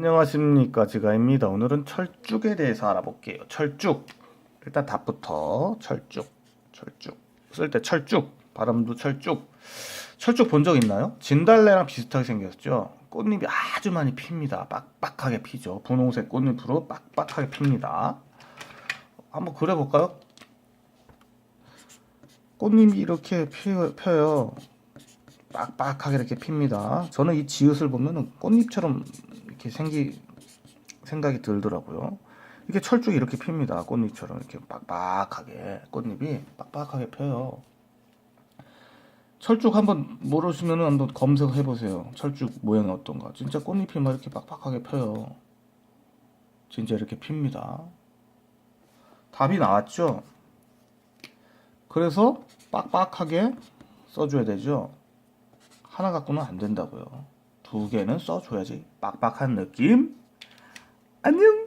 안녕하십니까. 지가입니다. 오늘은 철쭉에 대해서 알아볼게요. 철쭉. 일단 답부터 철쭉 철쭉. 쓸 때 철쭉 발음도 철쭉. 철쭉 본 적 있나요? 진달래랑 비슷하게 생겼죠? 꽃잎이 아주 많이 핍니다. 빡빡하게 피죠. 분홍색 꽃잎으로 빡빡하게 핍니다. 한번 그려볼까요? 꽃잎이 이렇게 피- 펴요. 빡빡하게 이렇게 핍니다. 저는 이 지읒을 보면은 꽃잎처럼 이렇게 생기 생각이 들더라고요. 이게 철쭉이 이렇게 핍니다. 꽃잎처럼 이렇게 빡빡하게 꽃잎이 빡빡하게 펴요. 철쭉 한번 모르시면 한번 검색해 보세요. 철쭉 모양이 어떤가. 진짜 꽃잎이 막 이렇게 빡빡하게 펴요. 진짜 이렇게 핍니다. 답이 나왔죠? 그래서 빡빡하게 써줘야 되죠. 하나 갖고는 안 된다고요. 두 개는 써줘야지. 빡빡한 느낌. 안녕.